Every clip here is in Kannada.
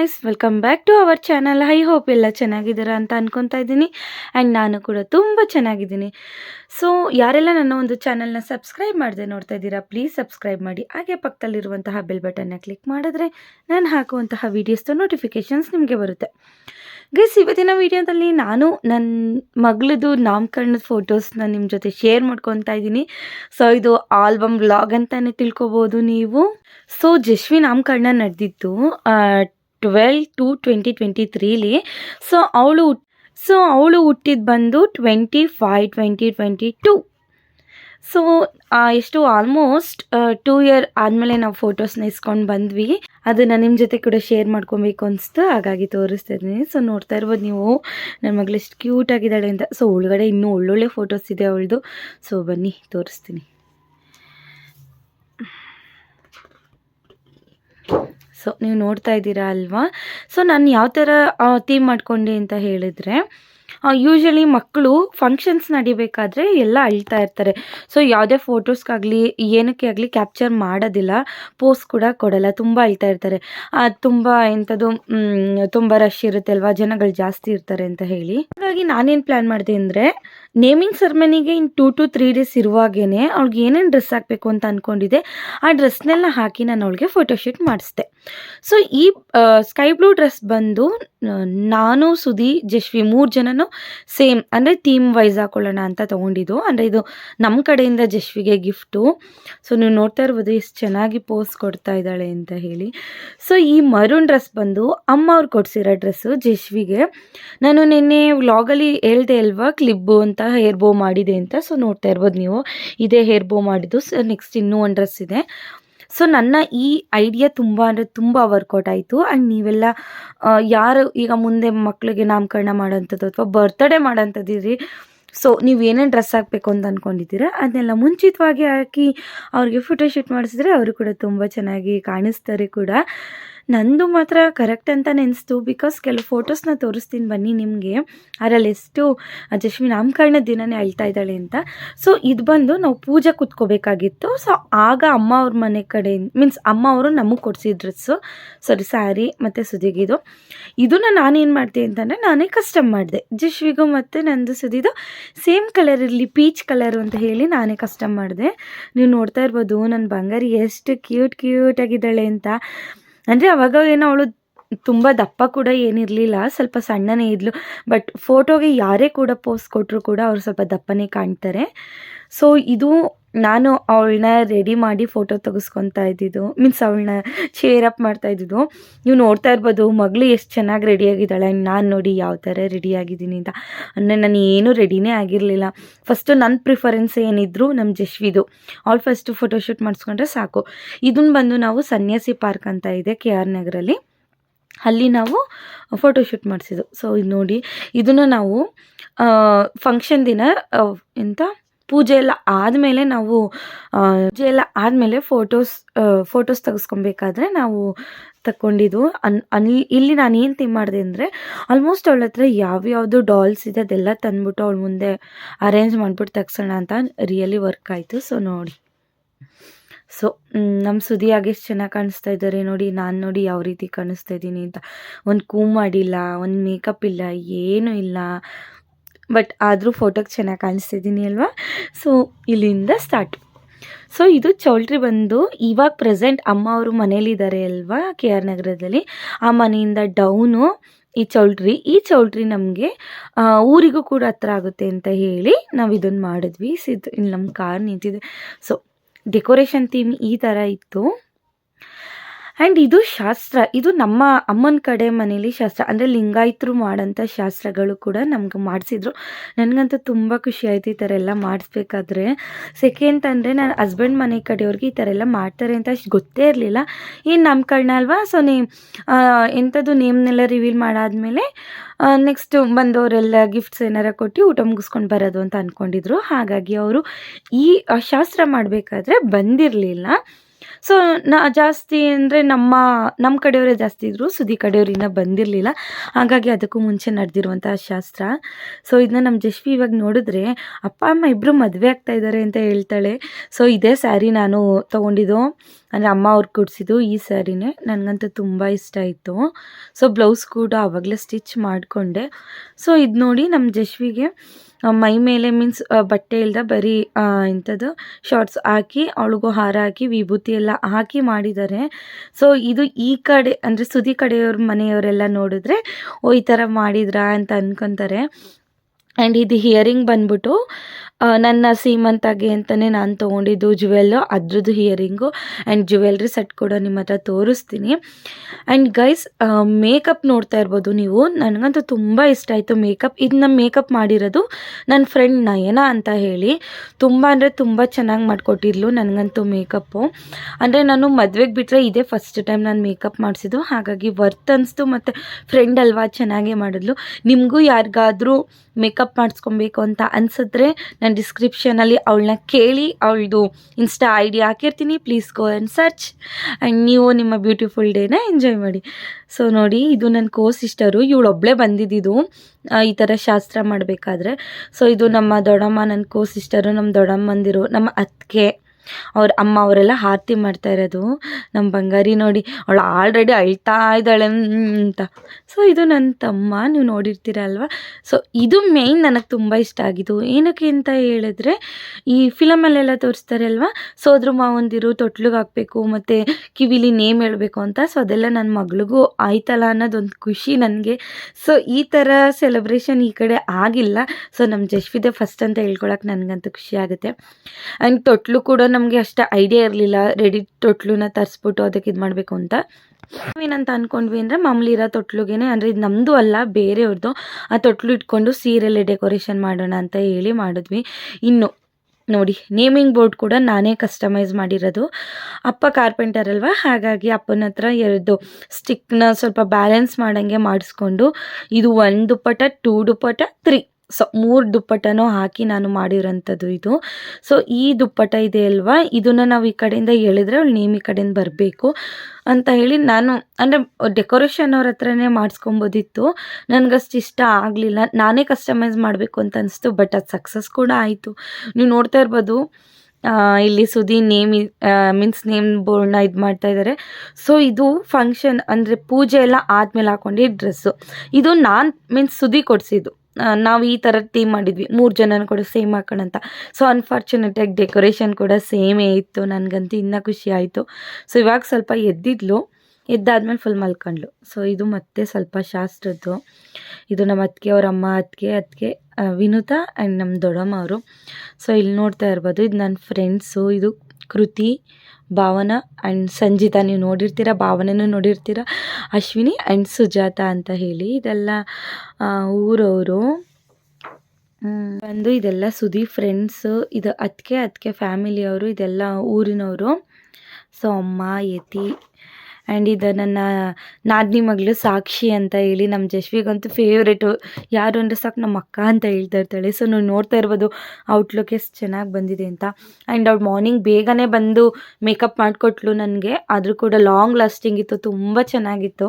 Guys welcome back to our channel I hope ಎಲ್ಲ ಚೆನ್ನಾಗಿದ್ದೀರಾ ಅಂತ ಅನ್ಕೊತಾ ಇದ್ದೀನಿ. ಆ್ಯಂಡ್ ನಾನು ಕೂಡ ತುಂಬ ಚೆನ್ನಾಗಿದ್ದೀನಿ. ಸೊ ಯಾರೆಲ್ಲ ನನ್ನ ಒಂದು ಚಾನಲ್ನ ಸಬ್ಸ್ಕ್ರೈಬ್ ಮಾಡದೆ ನೋಡ್ತಾ ಇದ್ದೀರಾ ಪ್ಲೀಸ್ ಸಬ್ಸ್ಕ್ರೈಬ್ ಮಾಡಿ. ಹಾಗೆ ಪಕ್ಕದಲ್ಲಿರುವಂತಹ ಬೆಲ್ ಬಟನ್ನ ಕ್ಲಿಕ್ ಮಾಡಿದ್ರೆ ನಾನು ಹಾಕುವಂತಹ ವೀಡಿಯೋಸ್ದು ನೋಟಿಫಿಕೇಷನ್ಸ್ ನಿಮಗೆ ಬರುತ್ತೆ. ಗೈಸ್ ಇವತ್ತಿನ ವಿಡಿಯೋದಲ್ಲಿ ನಾನು ನನ್ನ ಮಗಳದು ನಾಮಕರಣದ ಫೋಟೋಸ್ನ ನಿಮ್ಮ ಜೊತೆ ಶೇರ್ ಮಾಡ್ಕೊತಾ ಇದ್ದೀನಿ. ಸೊ ಇದು ಆಲ್ಬಮ್ ವ್ಲಾಗ್ ಅಂತಲೇ ತಿಳ್ಕೊಬೋದು ನೀವು. ಸೊ ಜಶ್ವಿ ನಾಮಕರಣ ನಡೆದಿತ್ತು. ಟ್ವೆಲ್ ಟು ಟ್ವೆಂಟಿ ಟ್ವೆಂಟಿ ತ್ರೀಲಿ ಸೊ ಅವಳು ಸೊ ಅವಳು ಹುಟ್ಟಿದ್ದು ಬಂದು twenty five twenty twenty two so ಎಷ್ಟು ಆಲ್ಮೋಸ್ಟ್ ಟೂ ಇಯರ್ ಆದಮೇಲೆ ನಾವು ಫೋಟೋಸ್ನ ಇಸ್ಕೊಂಡು ಬಂದ್ವಿ. ಅದನ್ನು ನಿಮ್ಮ ಜೊತೆ ಕೂಡ ಶೇರ್ ಮಾಡ್ಕೊಬೇಕು ಅನಿಸ್ತು. ಹಾಗಾಗಿ ತೋರಿಸ್ತಾ ಇದ್ದೀನಿ. ಸೊ ನೋಡ್ತಾ ಇರ್ಬೋದು ನೀವು. ನನ್ನ ಮಗಳು ಎಷ್ಟು ಕ್ಯೂಟ್ ಆಗಿದ್ದಾಳೆ ಅಂತ. ಸೊ ಒಳಗಡೆ ಇನ್ನೂ ಒಳ್ಳೊಳ್ಳೆ ಫೋಟೋಸ್ ಇದೆ ಅವಳದು. ಸೊ ಬನ್ನಿ, ತೋರಿಸ್ತೀನಿ. ಸೊ ನೀವು ನೋಡ್ತಾ ಇದ್ದೀರಾ ಅಲ್ವಾ? ಸೊ ನಾನು ಯಾವ ಥರ ಥೀಮ್ ಮಾಡ್ಕೊಂಡೆ ಅಂತ ಹೇಳಿದರೆ ಯೂಶ್ವಲಿ ಮಕ್ಕಳು ಫಂಕ್ಷನ್ಸ್ ನಡಿಬೇಕಾದ್ರೆ ಎಲ್ಲ ಅಳ್ತಾ ಇರ್ತಾರೆ. ಸೊ ಯಾವುದೇ ಫೋಟೋಸ್ಗಾಗಲಿ ಏನಕ್ಕೆ ಆಗಲಿ ಕ್ಯಾಪ್ಚರ್ ಮಾಡೋದಿಲ್ಲ. ಪೋಸ್ ಕೂಡ ಕೊಡಲ್ಲ, ತುಂಬ ಅಳ್ತಾ ಇರ್ತಾರೆ. ಅದು ತುಂಬ ಎಂಥದ್ದು ತುಂಬ ರಶ್ ಇರುತ್ತೆ ಅಲ್ವಾ, ಜನಗಳು ಜಾಸ್ತಿ ಇರ್ತಾರೆ ಅಂತ ಹೇಳಿ. ಹಾಗಾಗಿ ನಾನೇನು ಪ್ಲ್ಯಾನ್ ಮಾಡಿದೆ ಅಂದರೆ ನೇಮಿಂಗ್ ಸೆರ್ಮನಿಗೆ ಇನ್ನು ಟೂ ಟು ತ್ರೀ ಡೇಸ್ ಇರುವಾಗೇನೆ ಅವ್ಳಿಗೆ ಏನೇನು ಡ್ರೆಸ್ ಹಾಕಬೇಕು ಅಂತ ಅಂದ್ಕೊಂಡಿದ್ದೆ ಆ ಡ್ರೆಸ್ನೆಲ್ಲ ಹಾಕಿ ನಾನು ಅವಳಿಗೆ ಫೋಟೋಶೂಟ್ ಮಾಡಿಸ್ದೆ. ಸೊ ಈ ಸ್ಕೈ ಬ್ಲೂ ಡ್ರೆಸ್ ಬಂದು ನಾನು ಸುದಿ ಜಶ್ವಿ ಮೂರು ಜನನು ಸೇಮ್ ಅಂದರೆ ಥೀಮ್ ವೈಸ್ ಹಾಕೊಳ್ಳೋಣ ಅಂತ ತೊಗೊಂಡಿದ್ದು. ಅಂದರೆ ಇದು ನಮ್ಮ ಕಡೆಯಿಂದ ಜಶ್ವಿಗೆ ಗಿಫ್ಟು ಸೊ ನೀವು ನೋಡ್ತಾ ಇರ್ಬೋದು ಎಷ್ಟು ಚೆನ್ನಾಗಿ ಪೋಸ್ ಕೊಡ್ತಾ ಇದ್ದಾಳೆ ಅಂತ ಹೇಳಿ. ಸೊ ಈ ಮರೂನ್ ಡ್ರೆಸ್ ಬಂದು ಅಮ್ಮ ಅವ್ರು ಕೊಡಿಸಿರೋ ಡ್ರೆಸ್ಸು ಜಶ್ವಿಗೆ. ನಾನು ನಿನ್ನೆ ವ್ಲಾಗಲ್ಲಿ ಹೇಳ್ದೆ ಅಲ್ವಾ ಕ್ಲಿಬ್ಬು ಅಂತ ಹೇರ್ ಬೋ ಮಾಡಿದೆ ಅಂತ. ಸೊ ನೋಡ್ತಾ ಇರ್ಬೋದು ನೀವು. ಇದೇ ಹೇರ್ ಬೋ ಮಾಡಿದ್ದು. ಸೊ ನೆಕ್ಸ್ಟ್ ಇನ್ನೂ ಒಂದು ಡ್ರೆಸ್ ಇದೆ. ಸೊ ನನ್ನ ಈ ಐಡಿಯಾ ತುಂಬ ಅಂದರೆ ತುಂಬ ವರ್ಕೌಟ್ ಆಯಿತು. ಆ್ಯಂಡ್ ನೀವೆಲ್ಲ ಯಾರು ಈಗ ಮುಂದೆ ಮಕ್ಕಳಿಗೆ ನಾಮಕರಣ ಮಾಡೋಂಥದ್ದು ಅಥವಾ ಬರ್ತ್ಡೇ ಮಾಡೋಂಥದ್ದಿರಿ ಸೊ ನೀವು ಏನೇನು ಡ್ರೆಸ್ ಹಾಕಬೇಕು ಅಂತ ಅಂದ್ಕೊಂಡಿದ್ದೀರಾ ಅದನ್ನೆಲ್ಲ ಮುಂಚಿತವಾಗಿ ಹಾಕಿ ಅವ್ರಿಗೆ ಫೋಟೋಶೂಟ್ ಮಾಡಿಸಿದ್ರೆ ಅವರು ಕೂಡ ತುಂಬ ಚೆನ್ನಾಗಿ ಕಾಣಿಸ್ತಾರೆ ಕೂಡ. ನಂದು ಮಾತ್ರ ಕರೆಕ್ಟ್ ಅಂತ ನೆನೆಸ್ತು ಬಿಕಾಸ್ ಕೆಲವು ಫೋಟೋಸ್ನ ತೋರಿಸ್ತೀನಿ ಬನ್ನಿ ನಿಮಗೆ. ಅದರಲ್ಲಿ ಎಷ್ಟು ಜಶ್ವಿ ನಾಮಕರಣ ದಿನನೇ ಅಳ್ತಾ ಇದ್ದಾಳೆ ಅಂತ. ಸೊ ಇದು ಬಂದು ನಾವು ಪೂಜೆ ಕೂತ್ಕೋಬೇಕಾಗಿತ್ತು. ಸೊ ಆಗ ಅಮ್ಮ ಅವ್ರ ಮನೆ ಕಡೆ ಮೀನ್ಸ್ ಅಮ್ಮ ಅವರು ನಮಗೆ ಕೊಡಿಸಿದ ಡ್ರೆಸ್ಸು ಸಾರಿ ಸ್ಯಾರಿ ಮತ್ತು ಸುದಿಗಿದು ಇದನ್ನು ನಾನೇನು ಮಾಡ್ತೀನಿ ಅಂತಂದರೆ ನಾನೇ ಕಸ್ಟಮ್ ಮಾಡಿದೆ. ಜಶ್ವಿಗೂ ಮತ್ತು ನಂದು ಸುದಿದು ಸೇಮ್ ಕಲರ್ ಇರಲಿ ಪೀಚ್ ಕಲರ್ ಅಂತ ಹೇಳಿ ನಾನೇ ಕಸ್ಟಮ್ ಮಾಡಿದೆ. ನೀವು ನೋಡ್ತಾ ಇರ್ಬೋದು ನನ್ನ ಬಂಗಾರಿ ಎಷ್ಟು ಕ್ಯೂಟ್ ಕ್ಯೂಟಾಗಿದ್ದಾಳೆ ಅಂತ. ಅಂದರೆ ಅವಾಗ ಏನೋ ಅವಳು ತುಂಬ ದಪ್ಪ ಕೂಡ ಏನಿರಲಿಲ್ಲ, ಸ್ವಲ್ಪ ಸಣ್ಣನೇ ಇದ್ಲು. ಬಟ್ ಫೋಟೋಗೆ ಯಾರೇ ಕೂಡ ಪೋಸ್ ಕೊಟ್ಟರು ಕೂಡ ಅವ್ರು ಸ್ವಲ್ಪ ದಪ್ಪನೇ ಕಾಣ್ತಾರೆ. ಸೊ ಇದು ನಾನು ಅವಳನ್ನ ರೆಡಿ ಮಾಡಿ ಫೋಟೋ ತೆಗೆಸ್ಕೊತಾ ಇದ್ದಿದ್ದು ಮೀನ್ಸ್ ಅವಳನ್ನ ಚೇರ್ ಅಪ್ ಮಾಡ್ತಾ ಇದ್ದಿದ್ದು. ನೀವು ನೋಡ್ತಾ ಇರ್ಬೋದು, ಮಗಳು ಎಷ್ಟು ಚೆನ್ನಾಗಿ ರೆಡಿಯಾಗಿದ್ದಾಳೆ ನಾನು ನೋಡಿ ಯಾವ ಥರ ರೆಡಿಯಾಗಿದ್ದೀನಿ ಅಂತ. ಅಂದರೆ ನಾನು ಏನೂ ರೆಡಿನೇ ಆಗಿರಲಿಲ್ಲ. ಫಸ್ಟು ನನ್ನ ಪ್ರಿಫರೆನ್ಸ್ ಏನಿದ್ರು ನಮ್ಮ ಜಶ್ವಿದು. ಅವಳು ಫಸ್ಟು ಫೋಟೋಶೂಟ್ ಮಾಡಿಸ್ಕೊಂಡ್ರೆ ಸಾಕು. ಇದನ್ನು ಬಂದು ನಾವು ಸನ್ಯಾಸಿ ಪಾರ್ಕ್ ಅಂತ ಇದೆ, ಕೆ ಆರ್ ನಗರಲ್ಲಿ. ಅಲ್ಲಿ ನಾವು ಫೋಟೋಶೂಟ್ ಮಾಡಿಸಿದ್ದು. ಸೊ ಇದು ನೋಡಿ, ಇದನ್ನು ನಾವು ಫಂಕ್ಷನ್ ದಿನ ಎಂತ, ಪೂಜೆ ಎಲ್ಲ ಆದಮೇಲೆ ನಾವು ಪೂಜೆ ಎಲ್ಲ ಆದಮೇಲೆ ಫೋಟೋಸ್ ಫೋಟೋಸ್ ತೆಗೆಸ್ಕೊಬೇಕಾದ್ರೆ ನಾವು ತಗೊಂಡಿದ್ದು ಅನ್ ಅಲ್ಲಿ ಇಲ್ಲಿ ನಾನು ಏನು ಥಿಂಕ್ ಮಾಡಿದೆ ಅಂದರೆ ಆಲ್ಮೋಸ್ಟ್ ಅವಳ ಹತ್ರ ಯಾವ್ಯಾವುದು ಡಾಲ್ಸ್ ಇದೆ ಅದೆಲ್ಲ ತಂದ್ಬಿಟ್ಟು ಅವಳ ಮುಂದೆ ಅರೇಂಜ್ ಮಾಡಿಬಿಟ್ಟು ತೆಗ್ಸೋಣ ಅಂತ ರಿಯಲಿ ವರ್ಕ್ ಆಯಿತು. ಸೊ ನೋಡಿ. ಸೊ ನಮ್ಮ ಸುದಿಯಾಗಿ ಎಷ್ಟು ಚೆನ್ನಾಗಿ ಕಾಣಿಸ್ತಾ ಇದ್ದಾರೆ ನೋಡಿ, ನಾನು ನೋಡಿ ಯಾವ ರೀತಿ ಕಾಣಿಸ್ತಾ ಇದ್ದೀನಿ ಅಂತ. ಒಂದು ಕೂ ಮಾಡಿಲ್ಲ, ಒಂದು ಮೇಕಪ್ ಇಲ್ಲ, ಏನೂ ಇಲ್ಲ. ಬಟ್ ಆದರೂ ಫೋಟೋಗೆ ಚೆನ್ನಾಗಿ ಕಾಣಿಸ್ತಿದ್ದೀನಿ ಅಲ್ವಾ? ಸೊ, ಇಲ್ಲಿಂದ ಸ್ಟಾರ್ಟ್. ಸೊ, ಇದು ಚೌಲ್ಟ್ರಿ ಬಂದು ಇವಾಗ ಪ್ರೆಸೆಂಟ್ ಅಮ್ಮ ಅವರು ಮನೇಲಿದ್ದಾರೆ ಅಲ್ವಾ ಕೆ ಆರ್ ನಗರದಲ್ಲಿ? ಆ ಮನೆಯಿಂದ ಡೌನು ಈ ಚೌಲ್ಟ್ರಿ. ಈ ಚೌಲ್ಟ್ರಿ ನಮಗೆ ಊರಿಗೂ ಕೂಡ ಹತ್ರ ಆಗುತ್ತೆ ಅಂತ ಹೇಳಿ ನಾವು ಇದನ್ನು ಮಾಡಿದ್ವಿ. ಸಿದ್, ಇಲ್ಲಿ ನಮ್ಮ ಕಾರ್ ನಿಂತಿದೆ. ಸೊ ಡೆಕೋರೇಷನ್ ಥೀಮ್ ಈ ಥರ ಇತ್ತು. ಆ್ಯಂಡ್ ಇದು ಶಾಸ್ತ್ರ. ಇದು ನಮ್ಮ ಅಮ್ಮನ ಕಡೆ ಮನೇಲಿ ಶಾಸ್ತ್ರ. ಅಂದರೆ ಲಿಂಗಾಯಿತರು ಮಾಡೋಂಥ ಶಾಸ್ತ್ರಗಳು ಕೂಡ ನಮ್ಗೆ ಮಾಡಿಸಿದ್ರು. ನನಗಂತೂ ತುಂಬ ಖುಷಿ ಆಯಿತು ಈ ಥರ ಎಲ್ಲ ಮಾಡಿಸ್ಬೇಕಾದ್ರೆ. ಸೆಕೆಂಡ್ ಅಂದರೆ ನಾನು ಹಸ್ಬೆಂಡ್ ಮನೆ ಕಡೆಯವ್ರಿಗೆ ಈ ಥರ ಎಲ್ಲ ಮಾಡ್ತಾರೆ ಅಂತ ಅಷ್ಟು ಗೊತ್ತೇ ಇರಲಿಲ್ಲ. ಏನು ನಮ್ಮ ಕಣ್ಣ ಅಲ್ವಾ ಸೊ ನೇಮ್ ಎಂಥದ್ದು ನೇಮ್ನೆಲ್ಲ ರಿವೀಲ್ ಮಾಡಾದಮೇಲೆ ನೆಕ್ಸ್ಟ್ ಬಂದವರೆಲ್ಲ ಗಿಫ್ಟ್ಸ್ ಏನಾರ ಕೊಟ್ಟು ಊಟ ಮುಗಿಸ್ಕೊಂಡು ಬರೋದು ಅಂತ ಅಂದ್ಕೊಂಡಿದ್ರು ಹಾಗಾಗಿ ಅವರು ಈ ಶಾಸ್ತ್ರ ಮಾಡಬೇಕಾದ್ರೆ ಬಂದಿರಲಿಲ್ಲ. ಸೊ ನಾ ಜಾಸ್ತಿ ಅಂದರೆ ನಮ್ಮ ನಮ್ಮ ಕಡೆಯವರೇ ಜಾಸ್ತಿ ಇದ್ದರು ಸುದ್ದಿ ಕಡೆಯವ್ರು ಇನ್ನೂ ಬಂದಿರಲಿಲ್ಲ. ಹಾಗಾಗಿ ಅದಕ್ಕೂ ಮುಂಚೆ ನಡೆದಿರುವಂಥ ಶಾಸ್ತ್ರ. ಸೊ ಇದನ್ನ ನಮ್ಮ ಜಶ್ವಿ ಇವಾಗ ನೋಡಿದ್ರೆ, ಅಪ್ಪ, ಅಮ್ಮ ಇಬ್ಬರು ಮದುವೆ ಆಗ್ತಾ ಇದ್ದಾರೆ ಅಂತ ಹೇಳ್ತಾಳೆ. ಸೊ ಇದೇ ಸ್ಯಾರಿ ನಾನು ತೊಗೊಂಡಿದ್ದು. ಅಂದರೆ ಅಮ್ಮ ಅವ್ರು ಕೊಡಿಸಿದ್ದು ಈ ಸ್ಯಾರಿನೇ. ನನಗಂತೂ ತುಂಬ ಇಷ್ಟ ಆಯಿತು. ಸೊ ಬ್ಲೌಸ್ ಕೂಡ ಆವಾಗಲೇ ಸ್ಟಿಚ್ ಮಾಡಿಕೊಂಡೆ. ಸೊ ಇದು ನೋಡಿ ನಮ್ಮ ಜಶ್ವಿಗೆ ಮೈ ಮೇಲೆ ಮೀನ್ಸ್ ಬಟ್ಟೆ ಇಲ್ಲದ ಬರೀ ಇಂಥದ್ದು ಶಾರ್ಟ್ಸ್ ಹಾಕಿ, ಅವಳಿಗೂ ಹಾರ ಹಾಕಿ, ವಿಭೂತಿ ಎಲ್ಲ ಹಾಕಿ ಮಾಡಿದ್ದಾರೆ. ಸೊ ಇದು ಈ ಕಡೆ, ಅಂದರೆ ಸುದಿ ಕಡೆಯವ್ರ ಮನೆಯವರೆಲ್ಲ ನೋಡಿದ್ರೆ, ಓ, ಈ ಥರ ಮಾಡಿದ್ರಾ ಅಂತ ಅನ್ಕೊತಾರೆ. ಆ್ಯಂಡ್ ಇದು ಹಿಯರಿಂಗ್ ಬಂದ್ಬಿಟ್ಟು ನನ್ನ ಸೀಮಂತಾಗೆ ಅಂತಲೇ ನಾನು ತೊಗೊಂಡಿದ್ದು ಜುವೆಲ್ಲು ಅದ್ರದ್ದು ಹಿಯರಿಂಗು ಆ್ಯಂಡ್ ಜುವೆಲ್ರಿ ಸೆಟ್ ಕೂಡ ನಿಮ್ಮ ಹತ್ರ ತೋರಿಸ್ತೀನಿ. ಆ್ಯಂಡ್ ಗೈಸ್ ಮೇಕಪ್ ನೋಡ್ತಾ ಇರ್ಬೋದು ನೀವು. ನನಗಂತೂ ತುಂಬ ಇಷ್ಟ ಆಯಿತು ಮೇಕಪ್ ಇದನ್ನ ಮೇಕಪ್ ಮಾಡಿರೋದು ನನ್ನ ಫ್ರೆಂಡ್ ನಯನ ಅಂತ ಹೇಳಿ. ತುಂಬ ಅಂದರೆ ತುಂಬ ಚೆನ್ನಾಗಿ ಮಾಡಿಕೊಟ್ಟಿದ್ಲು ನನಗಂತೂ ಮೇಕಪ್ಪು ಅಂದರೆ ನಾನು ಮದುವೆಗೆ ಬಿಟ್ಟರೆ ಇದೇ ಫಸ್ಟ್ ಟೈಮ್ ನಾನು ಮೇಕಪ್ ಮಾಡಿಸಿದ್ದು. ಹಾಗಾಗಿ ವರ್ತ್ ಅನ್ನಿಸ್ತು ಮತ್ತು ಫ್ರೆಂಡ್ ಅಲ್ವಾ ಚೆನ್ನಾಗೇ ಮಾಡಿದ್ಲು. ನಿಮಗೂ ಯಾರಿಗಾದರೂ ಮೇಕಪ್ ಮಾಡಿಸ್ಕೊಬೇಕು ಅಂತ ಅನಿಸಿದ್ರೆ ನಾನು ಡಿಸ್ಕ್ರಿಪ್ಷನಲ್ಲಿ ಅವಳನ್ನ ಕೇಳಿ ಅವಳದು ಇನ್ಸ್ಟಾ ಐ ಡಿ ಹಾಕಿರ್ತೀನಿ. Please go and search and ನೀವು ನಿಮ್ಮ ಬ್ಯೂಟಿಫುಲ್ ಡೇನ ಎಂಜಾಯ್ ಮಾಡಿ. ಸೊ ನೋಡಿ, ಇದು ನನ್ನ ಕೋ ಸಿಸ್ಟರು ಇವಳೊಬ್ಬಳೇ ಬಂದಿದ್ದು ಈ ಥರ ಶಾಸ್ತ್ರ ಮಾಡಬೇಕಾದ್ರೆ. ಸೊ ಇದು ನಮ್ಮ ದೊಡ್ಡಮ್ಮ ನನ್ನ ಕೋ ಸಿಸ್ಟರು ನಮ್ಮ ದೊಡ್ಡಮ್ಮಂದಿರು, ನಮ್ಮ ಅತ್ತಿಗೆ. ಅವ್ರ ಅಮ್ಮ ಅವರೆಲ್ಲ ಆರತಿ ಮಾಡ್ತಾ ಇರೋದು. ನಮ್ಮ ಬಂಗಾರಿ ನೋಡಿ, ಅವಳು ಆಲ್ರೆಡಿ ಅಳ್ತಾ ಇದ್ದಾಳೆ ಅಂತ. ಸೊ ಇದು ನನ್ನ ತಮ್ಮ, ನೀವು ನೋಡಿರ್ತೀರ ಅಲ್ವಾ? ಸೊ ಇದು ಮೇಯ್ನ್ ನನಗೆ ತುಂಬ ಇಷ್ಟ ಆಗಿದ್ದು. ಏನಕ್ಕೆ ಅಂತ ಹೇಳಿದ್ರೆ, ಈ ಫಿಲಮಲ್ಲೆಲ್ಲ ತೋರಿಸ್ತಾರೆ ಅಲ್ವಾ? ಸೋದ್ರ ಮಾವಂದಿರು ತೊಟ್ಲಿಗೆ ಹಾಕಬೇಕು, ಮತ್ತು ಕಿವಿಲಿ ನೇಮ್ ಹೇಳಬೇಕು ಅಂತ. ಸೊ ಅದೆಲ್ಲ ನನ್ನ ಮಗಳಿಗೂ ಆಯ್ತಲ್ಲ ಅನ್ನೋದೊಂದು ಖುಷಿ ನನಗೆ. ಸೊ ಈ ಥರ ಸೆಲೆಬ್ರೇಷನ್ ಈ ಕಡೆ ಆಗಿಲ್ಲ. ಸೊ ನಮ್ಮ ಜಶ್ವಿದೆ ಫಸ್ಟ್ ಅಂತ ಹೇಳ್ಕೊಳಕ್ಕೆ ನನಗಂತೂ ಖುಷಿ ಆಗುತ್ತೆ. ಆ್ಯಂಡ್ ತೊಟ್ಲು ಕೂಡ ನಮಗೆ ಅಷ್ಟು ಐಡಿಯಾ ಇರಲಿಲ್ಲ. ರೆಡಿ ತೊಟ್ಲನ್ನ ತರಿಸ್ಬಿಟ್ಟು ಅದಕ್ಕೆ ಇದು ಮಾಡಬೇಕು ಅಂತ. ನಾವೇನಂತ ಅಂದ್ಕೊಂಡ್ವಿ ಅಂದರೆ ಮಾಮೂಲಿ ಇರೋ ತೊಟ್ಲುಗೇನೆ, ಅಂದರೆ ಇದು ನಮ್ಮದು ಅಲ್ಲ ಬೇರೆಯವ್ರದ್ದು ಆ ತೊಟ್ಲು ಇಟ್ಕೊಂಡು ಸೀರೆಲ್ಲೇ ಡೆಕೋರೇಷನ್ ಮಾಡೋಣ ಅಂತ ಹೇಳಿ ಮಾಡಿದ್ವಿ. ಇನ್ನು ನೋಡಿ ನೇಮಿಂಗ್ ಬೋರ್ಡ್ ಕೂಡ ನಾನೇ ಕಸ್ಟಮೈಸ್ ಮಾಡಿರೋದು. ಅಪ್ಪ ಕಾರ್ಪೆಂಟರ್ ಅಲ್ವಾ? ಹಾಗಾಗಿ ಅಪ್ಪನ ಹತ್ರ ಎರಡು ಸ್ಟಿಕ್ನ ಸ್ವಲ್ಪ ಬ್ಯಾಲೆನ್ಸ್ ಮಾಡೋಂಗೆ ಮಾಡಿಸ್ಕೊಂಡು, ಇದು ಒಂದು ದುಪ್ಪಟ ಟೂ ದುಪ್ಪಟ ತ್ರೀ ಸೊ, ಮೂರು ದುಪ್ಪಟ್ಟನೂ ಹಾಕಿ ನಾನು ಮಾಡಿರೋಂಥದ್ದು ಇದು. ಸೊ ಈ ದುಪ್ಪಟ ಇದೆ ಅಲ್ವಾ? ಇದನ್ನು ನಾವು ಈ ಕಡೆಯಿಂದ ಹೇಳಿದ್ರೆ ಅವಳು ನೇಮ್ ಈ ಕಡೆಯಿಂದ ಬರಬೇಕು ಅಂತ ಹೇಳಿ ನಾನು, ಅಂದರೆ ಡೆಕೋರೇಷನ್ ಅವ್ರ ಹತ್ರನೇ ಮಾಡಿಸ್ಕೊಬೋದಿತ್ತು. ನನಗಷ್ಟು ಇಷ್ಟ ಆಗಲಿಲ್ಲ. ನಾನೇ ಕಸ್ಟಮೈಸ್ ಮಾಡಬೇಕು ಅಂತ ಅನಿಸ್ತು ಬಟ್ ಅದು ಸಕ್ಸಸ್ ಕೂಡ ಆಯಿತು. ನೀವು ನೋಡ್ತಾ ಇರ್ಬೋದು. ಇಲ್ಲಿ ಸುದಿ ನೇಮ್ ಮೀನ್ಸ್ ನೇಮ್ ಬೋರ್ಡ್ನ ಇದು ಮಾಡ್ತಾ ಇದ್ದಾರೆ ಸೊ ಇದು ಫಂಕ್ಷನ್ ಅಂದರೆ ಪೂಜೆ ಎಲ್ಲ ಆದ್ಮೇಲೆ ಹಾಕೊಂಡಿದ್ದ ಡ್ರೆಸ್ಸು ಇದು ನಾನು ಮೀನ್ಸ್ ಸುದಿ ಕೊಡಿಸಿದ್ದು. ನಾವು ಈ ಥರ ಟೀಮ್ ಮಾಡಿದ್ವಿ. ಮೂರು ಜನನ ಕೂಡ ಸೇಮ್ ಹಾಕೋಣಂತ ಸೊ ಅನ್ಫಾರ್ಚುನೇಟಾಗಿ ಡೆಕೋರೇಷನ್ ಕೂಡ ಸೇಮೇ ಇತ್ತು. ನನಗಂತೂ ಇನ್ನೂ ಖುಷಿ ಆಯಿತು. ಸೊ ಇವಾಗ ಸ್ವಲ್ಪ ಎದ್ದಿದ್ಲು. ಎದ್ದಾದ್ಮೇಲೆ ಫುಲ್ ಮಲ್ಕೊಂಡ್ಲು ಸೊ ಇದು ಮತ್ತೆ ಸ್ವಲ್ಪ ಶಾಸ್ತ್ರದ್ದು. ಇದು ನಮ್ಮ ಅತ್ತಿಗೆ, ಅವ್ರ ಅಮ್ಮ ಅತ್ತಿಗೆ ಅತ್ತಿಗೆ ವಿನುತಾ ಆ್ಯಂಡ್ ನಮ್ಮ ದೊಡ್ಡಮ್ಮ ಅವರು. ಸೊ ಇಲ್ಲಿ ನೋಡ್ತಾ ಇರ್ಬೋದು, ಇದು ನನ್ನ ಫ್ರೆಂಡ್ಸು ಇದು ಕೃತಿ, ಭಾವನಾ ಆ್ಯಂಡ್ ಸಂಜಿತಾ. ನೀವು ನೋಡಿರ್ತೀರ ಭಾವನೂ ನೋಡಿರ್ತೀರ, ಅಶ್ವಿನಿ ಆ್ಯಂಡ್ ಸುಜಾತ ಅಂತ ಹೇಳಿ. ಇದೆಲ್ಲ ಊರವರು. ಬಂದು ಇದೆಲ್ಲ ಸುದೀಪ್ ಫ್ರೆಂಡ್ಸು ಇದು ಅದಕ್ಕೆ ಅದಕ್ಕೆ ಫ್ಯಾಮಿಲಿಯವರು ಇದೆಲ್ಲ ಊರಿನವರು. ಸೊ ಅಮ್ಮ, ಯತಿ ಆ್ಯಂಡ್ ಇದು ನನ್ನ ನಾದಿನಿ ಮಗಳು ಸಾಕ್ಷಿ ಅಂತ ಹೇಳಿ ನಮ್ಮ ಜಶ್ವಿಗಂತೂ ಫೇವ್ರೇಟು ಯಾರು ಅಂದರೆ ಸಾಕು ನಮ್ಮ ಅಕ್ಕ ಅಂತ ಹೇಳ್ತಾ ಇರ್ತಾಳೆ. ಸೊ ನೀವು ನೋಡ್ತಾ ಇರ್ಬೋದು ಔಟ್ಲುಕ್ ಎಷ್ಟು ಚೆನ್ನಾಗಿ ಬಂದಿದೆ ಅಂತ. ಆ್ಯಂಡ್ ಅವ್ಳು ಮಾರ್ನಿಂಗ್ ಬೇಗನೆ ಬಂದು ಮೇಕಪ್ ಮಾಡಿಕೊಟ್ಲು ನನಗೆ. ಆದರೂ ಕೂಡ ಲಾಂಗ್ ಲಾಸ್ಟಿಂಗ್ ಇತ್ತು, ತುಂಬ ಚೆನ್ನಾಗಿತ್ತು.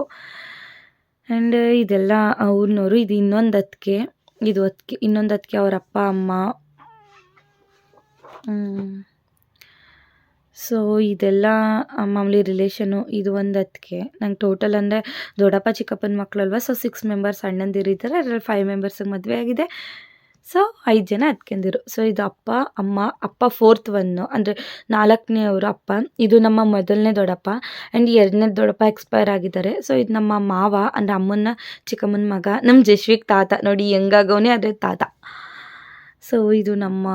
ಆ್ಯಂಡ್ ಇದೆಲ್ಲ ಅವ್ರನ್ನೋರು ಇದು ಇನ್ನೊಂದು ಅದಕ್ಕೆ ಇದು ಅದಕ್ಕೆ ಇನ್ನೊಂದು ಅದಕ್ಕೆ ಅವರ ಅಪ್ಪ, ಅಮ್ಮ. ಸೊ ಇದೆಲ್ಲ ಮಾಮೂಲಿ ರಿಲೇಷನು ಇದು ಒಂದು ಅದಕ್ಕೆ ನಂಗೆ ಟೋಟಲ್ ಅಂದರೆ ದೊಡ್ಡಪ್ಪ, ಚಿಕ್ಕಪ್ಪನ ಮಕ್ಕಳು ಅಲ್ವಾ ಸೊ ಸಿಕ್ಸ್ ಮೆಂಬರ್ಸ್ ಅಣ್ಣಂದಿರಿದ್ದಾರೆ ಅದರಲ್ಲಿ ಫೈವ್ ಮೆಂಬರ್ಸಿಗೆ ಮದುವೆ ಆಗಿದೆ. ಸೊ ಐದು ಜನ ಅತ್ಕೆಂದಿರು. ಸೊ ಇದು ಅಪ್ಪ, ಅಮ್ಮ, ಅಪ್ಪ ಫೋರ್ತ್ ಒನ್ನು ಅಂದರೆ ನಾಲ್ಕನೇ ಅವರು ಅಪ್ಪ. ಇದು ನಮ್ಮ ಮೊದಲನೇ ದೊಡ್ಡಪ್ಪ. ಆ್ಯಂಡ್ ಎರಡನೇ ದೊಡ್ಡಪ್ಪ ಎಕ್ಸ್ಪೈರ್ ಆಗಿದ್ದಾರೆ. ಸೊ ಇದು ನಮ್ಮ ಮಾವ, ಅಂದರೆ ಅಮ್ಮನ ಚಿಕ್ಕಮ್ಮನ ಮಗ. ನಮ್ಮ ಜಶ್ವಿಕ್ ತಾತ. ನೋಡಿ ಹೆಂಗಾಗವನೇ ಅದೇ ತಾತ. ಸೊ ಇದು ನಮ್ಮ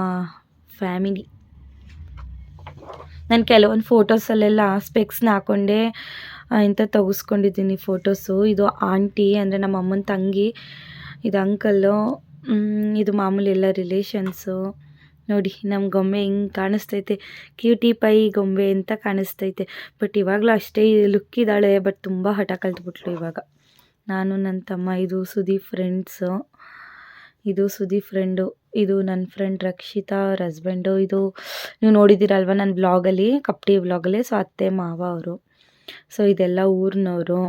ಫ್ಯಾಮಿಲಿ ನಾನು ಕೆಲವೊಂದು ಫೋಟೋಸಲ್ಲೆಲ್ಲ ಸ್ಪೆಕ್ಸ್ನ ಹಾಕ್ಕೊಂಡೆ ಇಂಥ ತೆಗೆಸ್ಕೊಂಡಿದ್ದೀನಿ ಫೋಟೋಸು ಇದು ಆಂಟಿ ಅಂದರೆ ನಮ್ಮ ಅಮ್ಮನ ತಂಗಿ, ಇದು ಅಂಕಲ್ಲು ಇದು ಮಾಮೂಲಿ ಎಲ್ಲ ರಿಲೇಷನ್ಸು ನೋಡಿ ನಮ್ಮ ಗೊಂಬೆ ಹಿಂಗೆ ಕಾಣಿಸ್ತೈತೆ. ಕ್ಯೂಟಿ ಪೈ ಗೊಂಬೆ ಅಂತ ಕಾಣಿಸ್ತೈತೆ. ಬಟ್ ಇವಾಗಲೂ ಅಷ್ಟೇ ಲುಕ್ ಇದ್ದಾಳೆ ಬಟ್ ತುಂಬ ಹಠ ಕಲ್ತ್ಬಿಟ್ಲು ಇವಾಗ. ನಾನು ನನ್ನ ತಮ್ಮ, ಇದು ಸುದೀಪ್ ಫ್ರೆಂಡ್ಸು ಇದು ಸುದೀಪ್ ಫ್ರೆಂಡು ಇದು ನನ್ನ ಫ್ರೆಂಡ್ ರಕ್ಷಿತಾ, ಅವ್ರ ಹಸ್ಬೆಂಡು ಇದು ನೀವು ನೋಡಿದ್ದೀರಲ್ವ ನನ್ನ ಬ್ಲಾಗಲ್ಲಿ ಕಪ್ಟಿ ಬ್ಲಾಗಲ್ಲಿ ಸೊ ಅತ್ತೆ, ಮಾವ ಅವರು. ಸೊ ಇದೆಲ್ಲ ಊರಿನವರು.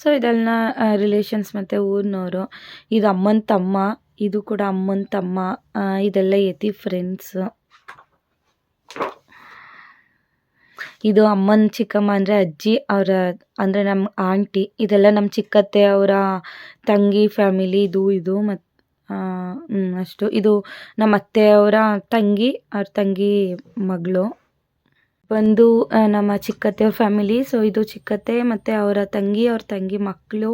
ಸೊ ಇದೆಲ್ಲ ರಿಲೇಷನ್ಸ್ ಮತ್ತು ಊರಿನವರು. ಇದು ಅಮ್ಮನ ತಮ್ಮ, ಇದು ಕೂಡ ಅಮ್ಮನ ತಮ್ಮ ಇದೆಲ್ಲ ಯತಿ ಫ್ರೆಂಡ್ಸ್ ಇದು ಅಮ್ಮನ ಚಿಕ್ಕಮ್ಮ ಅಂದರೆ ಅಜ್ಜಿ, ಅವರ, ಅಂದರೆ ನಮ್ಮ ಆಂಟಿ ಇದೆಲ್ಲ ನಮ್ಮ ಚಿಕ್ಕತ್ತೆ, ಅವರ ತಂಗಿ ಫ್ಯಾಮಿಲಿ ಇದು ಇದು ಮತ್ತು ಅಷ್ಟು. ಇದು ನಮ್ಮ ಅತ್ತೆಯವರ ತಂಗಿ, ಅವ್ರ ತಂಗಿ ಮಗಳು. ಬಂದು ನಮ್ಮ ನಮ್ಮ ಚಿಕ್ಕತ್ತೆಯವ್ರ ಫ್ಯಾಮಿಲಿ ಸೊ ಇದು ಚಿಕ್ಕತ್ತೆ ಮತ್ತು ಅವರ ತಂಗಿ, ಅವ್ರ ತಂಗಿ ಮಕ್ಕಳು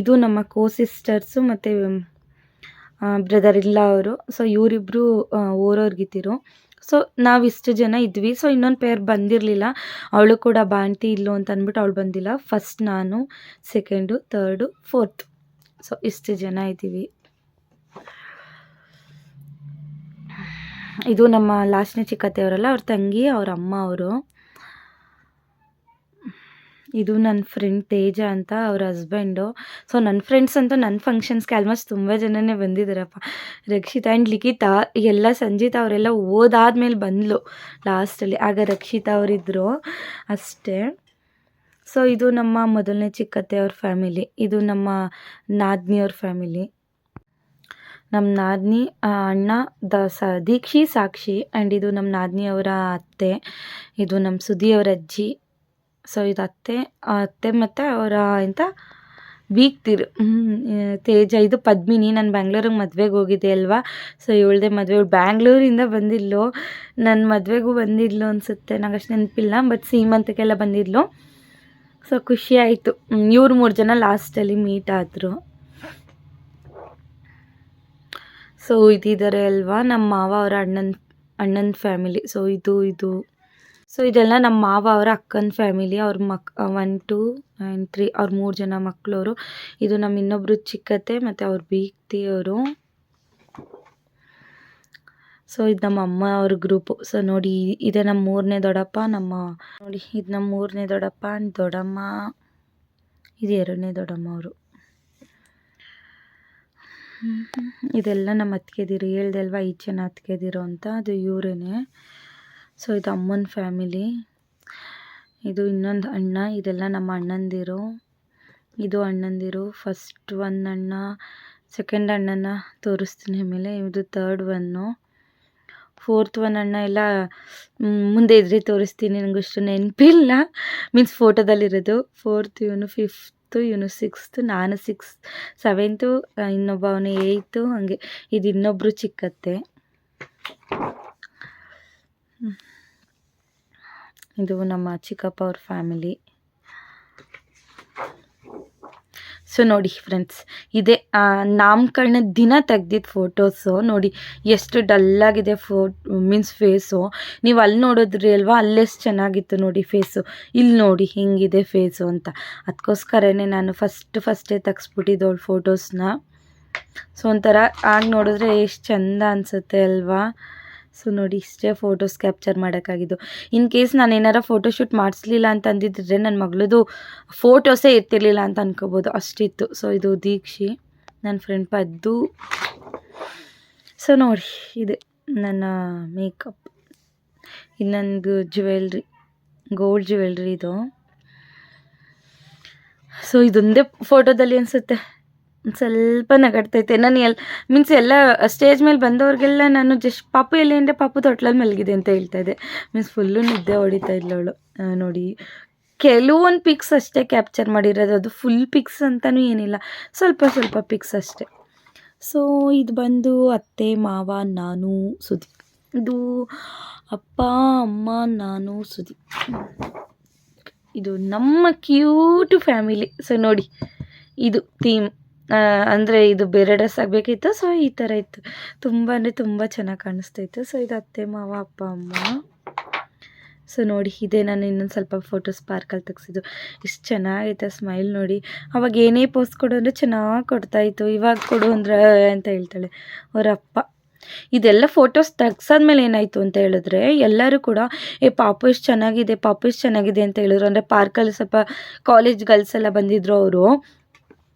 ಇದು ನಮ್ಮ ಕೋ ಸಿಸ್ಟರ್ಸು ಮತ್ತು ಬ್ರದರ್ ಇಲ್ಲ ಅವರು. ಸೊ ಇವರಿಬ್ಬರು ಓರೋರ್ಗಿತ್ತಿರು ಸೊ ನಾವು ಇಷ್ಟು ಜನ ಇದ್ವಿ. ಸೊ ಇನ್ನೊಂದು ಪೇರ್ ಬಂದಿರಲಿಲ್ಲ. ಅವಳು ಕೂಡ ಬಾಂಟಿ ಇಲ್ಲೋ ಅಂತ ಅಂದ್ಬಿಟ್ಟು ಅವಳು ಬಂದಿಲ್ಲ. ಫಸ್ಟ್ ನಾನು ಸೆಕೆಂಡು ತರ್ಡು ಫೋರ್ತ್ ಸೊ ಇಷ್ಟು ಜನ ಇದ್ದೀವಿ. ಇದು ನಮ್ಮ ಲಾಸ್ಟ್ನೇ ಚಿಕ್ಕತ್ತೆಯವರಲ್ಲ ಅವ್ರ ತಂಗಿ, ಅವ್ರ ಅಮ್ಮ, ಅವರು. ಇದು ನನ್ನ ಫ್ರೆಂಡ್ ತೇಜ ಅಂತ ಅವ್ರ ಹಸ್ಬೆಂಡು ಸೊ ನನ್ನ ಫ್ರೆಂಡ್ಸ್ ಅಂತೂ ನನ್ನ ಫಂಕ್ಷನ್ಸ್ಗೆ ಆಲ್ಮೋಸ್ಟ್ ತುಂಬ ಜನನೇ ಬಂದಿದ್ದಾರಪ್ಪ. ರಕ್ಷಿತಾ ಆ್ಯಂಡ್ ಲಿಖಿತಾ, ಎಲ್ಲ ಸಂಜೀತಾ ಅವರೆಲ್ಲ ಓದಾದ್ಮೇಲೆ ಬಂದಳು ಲಾಸ್ಟಲ್ಲಿ ಆಗ ರಕ್ಷಿತಾ ಅವರಿದ್ದರು ಅಷ್ಟೇ. ಸೊ ಇದು ನಮ್ಮ ಮೊದಲನೇ ಚಿಕ್ಕತ್ತೆ ಅವ್ರ ಫ್ಯಾಮಿಲಿ ಇದು ನಮ್ಮ ನಾದ್ನಿಯವ್ರ ಫ್ಯಾಮಿಲಿ ನಮ್ಮ ನಾದ್ನಿ ಅಣ್ಣ, ದ, ಸ, ದೀಕ್ಷಿ, ಸಾಕ್ಷಿ ಆ್ಯಂಡ್ ಇದು ನಮ್ಮ ನಾದ್ನಿಯವರ ಅತ್ತೆ, ಇದು ನಮ್ಮ ಸುದಿಯವರ ಅಜ್ಜಿ ಸೊ ಇದು ಅತ್ತೆ ಅತ್ತೆ ಮತ್ತು ಅವರ ಎಂತ ಬೀಗ್ತಿರು ತೇಜ, ಇದು ಪದ್ಮಿನಿ, ನಾನು ಬ್ಯಾಂಗ್ಳೂರಿಗೆ ಮದುವೆಗೆ ಹೋಗಿದ್ದೆ ಅಲ್ವಾ ಸೊ ಇವಳ್ದೆ ಮದುವೆ ಬ್ಯಾಂಗ್ಳೂರಿಂದ ಬಂದಿದ್ಲು ನನ್ನ ಮದುವೆಗೂ ಬಂದಿದ್ಲು ಅನಿಸುತ್ತೆ ನಂಗೆ ಅಷ್ಟು ನೆನಪಿಲ್ಲ ಬಟ್ ಸೀಮಂತಕ್ಕೆಲ್ಲ ಬಂದಿದ್ಲು ಸೊ ಖುಷಿ ಆಯಿತು ಇವ್ರು ಮೂರು ಜನ ಲಾಸ್ಟಲ್ಲಿ ಮೀಟ್ ಆದರು. ಸೊ ಇದಿದ್ದಾರೆ ಅಲ್ವಾ? ನಮ್ಮ ಮಾವ ಅವರ ಅಣ್ಣನ ಅಣ್ಣನ ಫ್ಯಾಮಿಲಿ ಸೊ ಇದು ಇದು. ಸೊ ಇದೆಲ್ಲ ನಮ್ಮ ಮಾವ ಅವರ ಅಕ್ಕನ ಫ್ಯಾಮಿಲಿ ಅವ್ರ ಮಕ್ ಒನ್ ಟು ಆ್ಯಂಡ್ ತ್ರೀ ಅವ್ರ ಮೂರು ಜನ ಮಕ್ಕಳವರು ಇದು ನಮ್ಮ ಇನ್ನೊಬ್ಬರು ಚಿಕ್ಕತ್ತೆ ಮತ್ತು ಅವ್ರ ಬೀಗ್ತಿಯವರು. ಸೊ ಇದು ನಮ್ಮ ಅಮ್ಮ ಅವ್ರ ಗ್ರೂಪು ಸೊ ನೋಡಿ, ಇದೆ ನಮ್ಮ ಮೂರನೇ ದೊಡ್ಡಪ್ಪ, ನಮ್ಮ, ನೋಡಿ, ಇದು ನಮ್ಮ ಮೂರನೇ ದೊಡ್ಡಪ್ಪ, ದೊಡ್ಡಮ್ಮ. ಇದು ಎರಡನೇ ದೊಡ್ಡಮ್ಮ ಅವರು. ಇದೆಲ್ಲ ನಮ್ಮ ಅತ್ತಿಗೆದಿರು ಹೇಳ್ದೆ ಈಚೆ ಜನ ಅತ್ತಿಗೆದಿರು ಅಂತ, ಅದು ಇವರೇನೆ. ಸೊ ಇದು ಅಮ್ಮನ ಫ್ಯಾಮಿಲಿ ಇದು ಇನ್ನೊಂದು ಅಣ್ಣ, ಇದೆಲ್ಲ ನಮ್ಮ ಅಣ್ಣಂದಿರು. ಇದು ಅಣ್ಣಂದಿರು ಫಸ್ಟ್ ಒನ್ ಅಣ್ಣ ಸೆಕೆಂಡ್ ಅಣ್ಣನ ತೋರಿಸ್ತೀನಿ ಆಮೇಲೆ, ಇದು ತರ್ಡ್ ಒನ್ನು ಫೋರ್ತ್ ಒನ್ ಅಣ್ಣ ಎಲ್ಲ ಮುಂದೆ ಇದ್ರೆ ತೋರಿಸ್ತೀನಿ ನನಗೆ ಅಷ್ಟು ನೆನಪಿಲ್ಲ ಮೀನ್ಸ್ ಫೋಟೋದಲ್ಲಿರೋದು ಫೋರ್ತ್ ಇವನು ಫಿಫ್ತು ಇವನು ಸಿಕ್ಸ್ತ್, ನಾನು ಸಿಕ್ಸ್, ಸೆವೆಂತು ಇನ್ನೊಬ್ಬ ಅವನು ಏಯ್ತು, ಹಾಗೆ. ಇದು ಇನ್ನೊಬ್ಬರು ಚಿಕ್ಕತ್ತೆ. ಇದು ನಮ್ಮ ಚಿಕ್ಕಪ್ಪ ಅವ್ರ ಫ್ಯಾಮಿಲಿ. ಸೊ ನೋಡಿ ಫ್ರೆಂಡ್ಸ್ ಇದೇ ಆ, ನಾಮಕರಣದ ದಿನ ತೆಗ್ದಿದ್ದು ಫೋಟೋಸು ನೋಡಿ ಎಷ್ಟು ಡಲ್ಲಾಗಿದೆ ಫೋ ಮೀನ್ಸ್ ಫೇಸು ನೀವು ಅಲ್ಲಿ ನೋಡಿದ್ರಿ ಅಲ್ವಾ? ಅಲ್ಲೆಷ್ಟು ಚೆನ್ನಾಗಿತ್ತು ನೋಡಿ ಫೇಸು ಇಲ್ಲಿ ನೋಡಿ ಹಿಂಗಿದೆ ಫೇಸು ಅಂತ. ಅದಕ್ಕೋಸ್ಕರನೇ ನಾನು ಫಸ್ಟ್ ಫಸ್ಟೇ ತೆಗ್ಸ್ಬಿಟ್ಟಿದ್ದವಳು ಫೋಟೋಸ್ನ ಸೊ ಒಂಥರ ಆಗ ನೋಡಿದ್ರೆ ಎಷ್ಟು ಚಂದ ಅನಿಸುತ್ತೆ ಅಲ್ವಾ? ಸೊ ನೋಡಿ ಇಷ್ಟೇ ಫೋಟೋಸ್ ಕ್ಯಾಪ್ಚರ್ ಮಾಡೋಕ್ಕಾಗಿದ್ದು. ಇನ್ ಕೇಸ್ ನಾನು ಏನಾರ ಫೋಟೋಶೂಟ್ ಮಾಡಿಸ್ಲಿಲ್ಲ ಅಂತ ಅಂದಿದ್ರೆ ನನ್ನ ಮಗಳದು ಫೋಟೋಸೇ ಇರ್ತಿರ್ಲಿಲ್ಲ ಅಂತ ಅನ್ಕೋಬೋದು. ಅಷ್ಟಿತ್ತು. ಸೊ ಇದು ದೀಕ್ಷಿ ನನ್ನ ಫ್ರೆಂಡ್ ಪದ್ದು. ಸೊ ನೋಡಿ, ಇದೆ ನನ್ನ ಮೇಕಪ್ ಇದು ನನ್ನದು ಜ್ಯುವೆಲ್ರಿ ಗೋಲ್ಡ್ ಜ್ಯುವೆಲ್ರಿ ಇದು. ಸೊ ಇದೊಂದೇ ಫೋಟೋದಲ್ಲಿ ಅನಿಸುತ್ತೆ. ಸ್ವಲ್ಪ ನಗಾಡ್ತೈತೆ. ನಾನು ಎಲ್ ಮೀನ್ಸ್ ಎಲ್ಲ ಸ್ಟೇಜ್ ಮೇಲೆ ಬಂದವ್ರಿಗೆಲ್ಲ ನಾನು ಜಸ್ಟ್ ಪಾಪು ಎಲ್ಲಿ ಅಂದರೆ ಪಾಪು ತೊಟ್ಲಲ್ಲಿ ಮಲಗಿದೆ ಅಂತ ಹೇಳ್ತಾ ಇದ್ದೆ. ಮೀನ್ಸ್ ಫುಲ್ಲು ನಿದ್ದೆ ಹೊಡಿತಾ ಅವಳು. ನೋಡಿ. ಕೆಲವೊಂದು ಪಿಕ್ಸ್ ಅಷ್ಟೇ ಕ್ಯಾಪ್ಚರ್ ಮಾಡಿರೋದು. ಅದು ಫುಲ್ ಪಿಕ್ಸ್ ಅಂತಲೂ ಏನಿಲ್ಲ. ಸ್ವಲ್ಪ ಸ್ವಲ್ಪ ಪಿಕ್ಸ್ ಅಷ್ಟೇ. ಸೊ ಇದು ಬಂದು ಅತ್ತೆ, ಮಾವ, ನಾನು ಸುದಿ ಇದು ಅಪ್ಪ, ಅಮ್ಮ, ನಾನು ಸುದಿ ಇದು ನಮ್ಮ ಕ್ಯೂಟ್ ಫ್ಯಾಮಿಲಿ ಸೊ ನೋಡಿ. ಇದು ಥೀಮ್ ಅಂದರೆ ಇದು ಬೇರೆ ಡ್ರೆಸ್ ಆಗಬೇಕಿತ್ತು? ಸೊ ಈ ಥರ ಇತ್ತು. ತುಂಬ ಅಂದರೆ ತುಂಬ ಚೆನ್ನಾಗಿ ಕಾಣಿಸ್ತಾಯಿತ್ತು ಸೊ ಇದು ಅತ್ತೆ, ಮಾವ, ಅಪ್ಪ, ಅಮ್ಮ. ಸೊ ನೋಡಿ, ಇದೇ. ನಾನು ಇನ್ನೊಂದು ಸ್ವಲ್ಪ ಫೋಟೋಸ್ ಪಾರ್ಕಲ್ಲಿ ತೆಗ್ಸಿದ್ದು. ಇಷ್ಟು ಚೆನ್ನಾಗೈತೆ ಸ್ಮೈಲ್ ನೋಡಿ. ಅವಾಗ ಏನೇ ಪೋಸ್ಟ್ ಕೊಡು ಅಂದರೆ ಚೆನ್ನಾಗಿ ಕೊಡ್ತಾಯಿತ್ತು ಇವಾಗ ಕೊಡು ಅಂದ್ರೆ, ಅಂತ ಹೇಳ್ತಾಳೆ ಅವ್ರ ಅಪ್ಪ. ಇದೆಲ್ಲ ಫೋಟೋಸ್ ತೆಗ್ಸಾದ್ಮೇಲೆ ಏನಾಯಿತು ಅಂತ ಹೇಳಿದ್ರೆ, ಎಲ್ಲರೂ ಕೂಡ, ಏ, ಪಾಪು ಇಷ್ಟು ಚೆನ್ನಾಗಿದೆ, ಪಾಪು ಇಷ್ಟು ಚೆನ್ನಾಗಿದೆ ಅಂತ ಹೇಳಿದ್ರು. ಅಂದರೆ ಪಾರ್ಕಲ್ಲಿ ಸ್ವಲ್ಪ ಕಾಲೇಜ್ ಗರ್ಲ್ಸ್ ಎಲ್ಲ ಬಂದಿದ್ರು ಅವರು.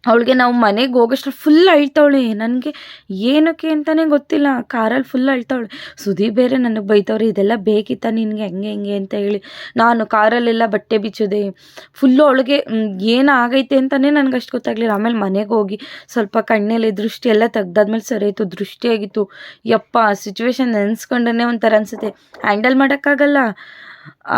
ಅವಳಿಗೆ ನಾವು ಮನೆಗೆ ಹೋಗೋಷ್ಟು ಫುಲ್ ಅಳ್ತಾವಳೆ. ನನಗೆ ಏನಕ್ಕೆ ಅಂತಲೇ ಗೊತ್ತಿಲ್ಲ. ಕಾರಲ್ಲಿ ಫುಲ್ ಅಳ್ತಾವಳೆ. ಸುದಿ ಬೇರೆ ನನಗೆ ಬೈತವ್ರೆ, ಇದೆಲ್ಲ ಬೇಕಿತ್ತ ನಿನಗೆ? ಹೆಂಗೆ ಹೆಂಗೆ ಅಂತ ಹೇಳಿ. ನಾನು ಕಾರಲ್ಲೆಲ್ಲ ಬಟ್ಟೆ ಬಿಚ್ಚೋದೆ. ಫುಲ್ಲು ಅವಳಿಗೆ ಏನಾಗೈತೆ ಅಂತಲೇ ನನಗೆ ಅಷ್ಟು ಗೊತ್ತಾಗಲಿಲ್ಲ. ಆಮೇಲೆ ಮನೆಗೆ ಹೋಗಿ ಸ್ವಲ್ಪ ಕಣ್ಣಲ್ಲಿ ದೃಷ್ಟಿ ಎಲ್ಲ ತೆಗ್ದಾದ್ಮೇಲೆ ಸರಿ ಆಯಿತು ದೃಷ್ಟಿಯಾಗಿತ್ತು ಯಪ್ಪ ಸಿಚುವೇಶನ್ ನೆನೆಸ್ಕೊಂಡೇ ಒಂಥರ ಅನಿಸುತ್ತೆ. ಹ್ಯಾಂಡಲ್ ಮಾಡೋಕ್ಕಾಗಲ್ಲ.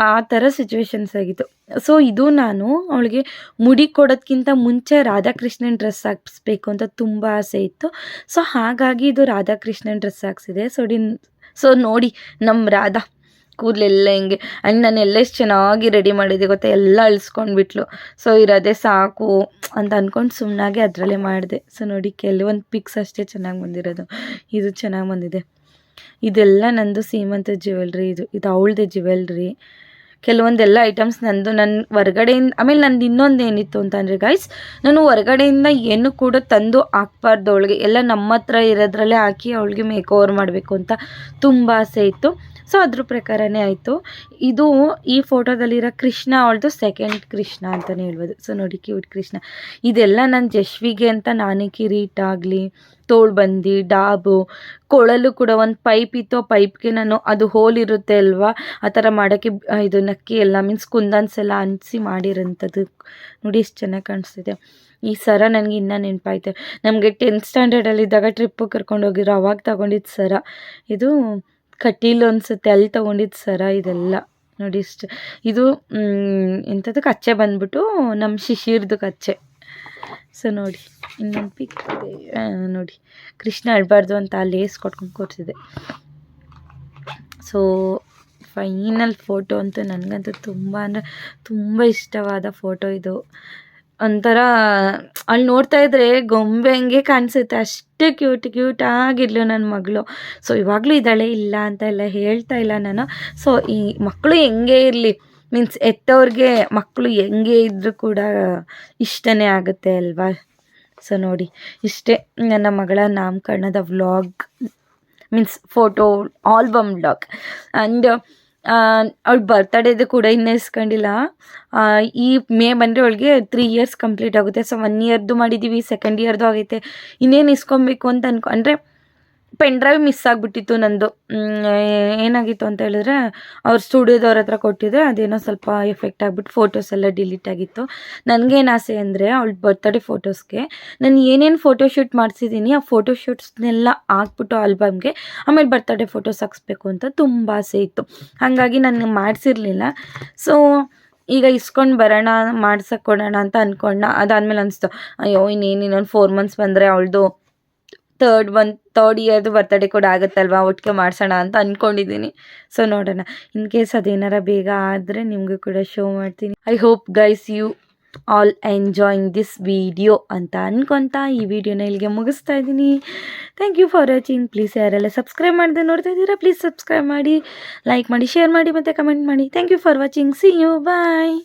ಆ ಥರ ಸಿಚುವೇಶನ್ಸ್ ಆಗಿತ್ತು. ಸೊ ಇದು ನಾನು ಅವಳಿಗೆ ಮುಡಿ ಕೊಡೋದಕ್ಕಿಂತ ಮುಂಚೆ ರಾಧಾಕೃಷ್ಣನ್ ಡ್ರೆಸ್ ಹಾಕ್ಸ್ಬೇಕು ಅಂತ ತುಂಬ ಆಸೆ ಇತ್ತು. ಸೊ ಹಾಗಾಗಿ ಇದು ರಾಧಾಕೃಷ್ಣನ್ ಡ್ರೆಸ್ ಹಾಕ್ಸಿದೆ. ಸೊ ಡಿನ್ ಸೊ ನೋಡಿ ನಮ್ಮ ರಾಧಾ ಕೂದಲೆಲ್ಲ ಹಿಂಗೆ ಆ್ಯಂಡ್ ನಾನು ಎಲ್ಲ ಎಷ್ಟು ಚೆನ್ನಾಗಿ ರೆಡಿ ಮಾಡಿದೆ ಗೊತ್ತಾ? ಎಲ್ಲ ಅಳಿಸ್ಕೊಂಡ್ಬಿಟ್ಲು ಸೊ ಇರೋದೇ ಸಾಕು ಅಂತ ಅಂದ್ಕೊಂಡು ಸುಮ್ಮನಾಗೆ ಅದರಲ್ಲೇ ಮಾಡಿದೆ. ಸೊ ನೋಡಿ ಕೆಲವೊಂದು ಪಿಕ್ಸ್ ಅಷ್ಟೇ ಚೆನ್ನಾಗಿ ಬಂದಿರೋದು. ಇದು ಚೆನ್ನಾಗಿ ಬಂದಿದೆ. ಇದೆಲ್ಲ ನಂದು ಸೀಮಂತ ಜ್ಯುವೆಲ್ರಿ ಇದು. ಇದು ಅವಳದೇ ಜ್ಯುವೆಲ್ರಿ. ಕೆಲವೊಂದೆಲ್ಲ ಐಟಮ್ಸ್ ನಂದು ನನ್ನ ಹೊರಗಡೆಯಿಂದ ಆಮೇಲೆ ನಂದು ಇನ್ನೊಂದು ಏನಿತ್ತು ಅಂತಂದರೆ ಗೈಸ್ ನಾನು ಹೊರಗಡೆಯಿಂದ ಏನು ಕೂಡ ತಂದು ಹಾಕ್ಬಾರ್ದು ಅವಳಿಗೆ. ಎಲ್ಲ ನಮ್ಮ ಹತ್ರ ಇರೋದ್ರಲ್ಲೇ ಹಾಕಿ ಅವಳಿಗೆ ಮೇಕ್ ಓವರ್ ಮಾಡಬೇಕು ಅಂತ ತುಂಬ ಆಸೆ ಇತ್ತು. ಸೊ ಅದ್ರ ಪ್ರಕಾರನೇ ಆಯಿತು. ಇದು ಈ ಫೋಟೋದಲ್ಲಿರೋ ಕೃಷ್ಣ, ಅವಳದು ಸೆಕೆಂಡ್ ಕೃಷ್ಣ ಅಂತಲೇ ಹೇಳ್ಬೋದು. ಸೊ ನೋಡಿ ಕ್ಯೂಟ್ ಕೃಷ್ಣ. ಇದೆಲ್ಲ ನನ್ನ ಜಶ್ವಿಗೆ ಅಂತ ನಾನೇ ಕಿರೀಟ್ ಆಗಲಿ ತೋಳ್ಬಂದಿ ಡಾಬು, ಕೊಳಲು ಕೂಡ ಒಂದು ಪೈಪ್ ಇತ್ತು ಪೈಪ್ಗೆ ನಾನು ಅದು ಹೋಲ್ ಇರುತ್ತೆ ಅಲ್ವಾ? ಆ ಥರ ಮಾಡೋಕ್ಕೆ ಇದು ನಕ್ಕಿ ಎಲ್ಲ ಮೀನ್ಸ್ ಕುಂದನ್ಸ್ ಎಲ್ಲ ಅನಿಸಿ ಮಾಡಿರೋಂಥದ್ದು. ನೋಡಿ ಎಷ್ಟು ಚೆನ್ನಾಗಿ ಕಾಣಿಸ್ತಿದೆ. ಈ ಸರ ನನಗೆ ಇನ್ನೂ ನೆನಪಾಯ್ತು. ನಮಗೆ ಟೆಂತ್ ಸ್ಟ್ಯಾಂಡರ್ಡಲ್ಲಿದ್ದಾಗ ಟ್ರಿಪ್ಪು ಕರ್ಕೊಂಡು ಹೋಗಿರೋ ಅವಾಗ ತಗೊಂಡಿದ್ದು ಸರ. ಇದು ಕಟೀಲು ಅನ್ಸುತ್ತೆ ಅಲ್ಲಿ ತೊಗೊಂಡಿದ್ದು ಸರ ಇದೆಲ್ಲ. ನೋಡಿ ಇಷ್ಟ, ಇದು ಎಂಥದ್ದು ಕಚ್ಚೆ ಬಂದ್ಬಿಟ್ಟು ನಮ್ಮ ಶಿಶಿರ್ದು ಕಚ್ಚೆ. ಸೊ ನೋಡಿ, ಇನ್ನೊಂದು ಪಿಕ್ ನೋಡಿ, ಕೃಷ್ಣ ಅಳ್ಬಾರ್ದು ಅಂತ ಆ ಲೇಸ್ ಕೊಟ್ಕೊಂಡು ಕೂರ್ಸಿದೆ. ಸೊ ಫೈನಲ್ ಫೋಟೋ ಅಂತೂ ನನಗಂತೂ ತುಂಬ ಅಂದರೆ ತುಂಬ ಇಷ್ಟವಾದ ಫೋಟೋ ಇದು. ಒಂಥರ ಅಲ್ಲಿ ನೋಡ್ತಾ ಇದ್ರೆ ಗೊಂಬೆ ಹಂಗೆ ಕಾಣಿಸುತ್ತೆ. ಅಷ್ಟೇ ಕ್ಯೂಟ್ ಕ್ಯೂಟ್ ಆಗಿದ್ಲು ನನ್ನ ಮಗಳು. ಸೊ ಇವಾಗಲೂ ಇದ್ದಾಳೆ, ಇಲ್ಲ ಅಂತ ಎಲ್ಲ ಹೇಳ್ತಾ ಇಲ್ಲ ನಾನು. ಸೊ ಈ ಮಕ್ಕಳು ಹೆಂಗೆ ಇರಲಿ? ಮೀನ್ಸ್ ಎತ್ತವ್ರಿಗೆ ಮಕ್ಕಳು ಹೆಂಗೆ ಇದ್ದರೂ ಕೂಡ ಇಷ್ಟನೇ ಆಗುತ್ತೆ ಅಲ್ವಾ? ಸೊ ನೋಡಿ. ಇಷ್ಟೇ ನನ್ನ ಮಗಳ ನಾಮಕರಣದ vlog means photo album vlog and ಅವಳ ಬರ್ತಡೇದು ಕೂಡ ಇನ್ನೂ ಇಸ್ಕೊಂಡಿಲ್ಲ. ಈ ಮೇ ಬಂದರೆ ಅವಳಿಗೆ ತ್ರೀ ಇಯರ್ಸ್ ಕಂಪ್ಲೀಟ್ ಆಗುತ್ತೆ. ಸೊ ಒನ್ ಇಯರ್ದು ಮಾಡಿದ್ದೀವಿ ಸೆಕೆಂಡ್ ಇಯರ್ದು ಆಗೈತೆ. ಇನ್ನೇನು ಇಸ್ಕೊಬೇಕು ಅಂತ ಅನ್ಕೊ, ಅಂದರೆ ಪೆನ್ ಡ್ರೈವ್ ಮಿಸ್ ಆಗಿಬಿಟ್ಟಿತ್ತು ನಂದು. ಏನಾಗಿತ್ತು ಅಂತ ಹೇಳಿದ್ರೆ ಅವ್ರ ಸ್ಟುಡಿಯೋದವ್ರ ಹತ್ರ ಕೊಟ್ಟಿದ್ದೆ ಅದೇನೋ ಸ್ವಲ್ಪ ಎಫೆಕ್ಟ್ ಆಗಿಬಿಟ್ಟು ಫೋಟೋಸ್ ಎಲ್ಲ ಡಿಲೀಟ್ ಆಗಿತ್ತು. ನನಗೇನು ಆಸೆ ಅಂದರೆ ಅವಳ ಬರ್ತ್ಡೇ ಫೋಟೋಸ್ಗೆ ನಾನು ಏನೇನು ಫೋಟೋ ಶೂಟ್ ಮಾಡಿಸಿದ್ದೀನಿ ಆ ಫೋಟೋ ಶೂಟ್ಸ್ನೆಲ್ಲ ಹಾಕ್ಬಿಟ್ಟು ಆಲ್ಬಮ್ಗೆ ಆಮೇಲೆ ಬರ್ತ್ಡೇ ಫೋಟೋಸ್ ಹಾಕ್ಸ್ಬೇಕು ಅಂತ ತುಂಬ ಆಸೆ ಇತ್ತು. ಹಾಗಾಗಿ ನಾನು ಮಾಡಿಸಿರ್ಲಿಲ್ಲ. ಸೊ ಈಗ ಇಸ್ಕೊಂಡು ಬರೋಣ ಮಾಡ್ಸಕ್ಕೆ ಕೊಡೋಣ ಅಂತ ಅಂದ್ಕೊಂಡ ಅದಾದಮೇಲೆ ಅನಿಸ್ತು, ಅಯ್ಯೋ, ಇನ್ನೇನು ಇನ್ನೊಂದು ಫೋರ್ ಮಂತ್ಸ್ ಬಂದರೆ ಅವಳದು ತರ್ಡ್ ಒನ್ ತರ್ಡ್ ಇಯರ್ದು ಬರ್ತಡೇ ಕೂಡ ಆಗುತ್ತಲ್ವಾ? ಒಟ್ಟಿಗೆ ಮಾಡಿಸೋಣ ಅಂತ ಅಂದ್ಕೊಂಡಿದ್ದೀನಿ ಸೊ ನೋಡೋಣ. ಇನ್ ಕೇಸ್ ಅದೇನಾರ ಬೇಗ ಆದರೆ ನಿಮಗೂ ಕೂಡ ಶೋ ಮಾಡ್ತೀನಿ. I hope guys you all enjoying this video ಅಂತ ಅನ್ಕೊತಾ ಈ ವಿಡಿಯೋನ ಇಲ್ಲಿಗೆ ಮುಗಿಸ್ತಾ ಇದ್ದೀನಿ. Thank you for watching please ಯಾರೆಲ್ಲ ಸಬ್ಸ್ಕ್ರೈಬ್ ಮಾಡದೆ ನೋಡ್ತಾ ಇದ್ದೀರಾ ಪ್ಲೀಸ್ ಸಬ್ಸ್ಕ್ರೈಬ್ ಮಾಡಿ ಲೈಕ್ ಮಾಡಿ ಶೇರ್ ಮಾಡಿ ಮತ್ತು ಕಮೆಂಟ್ ಮಾಡಿ. Thank you for watching see you bye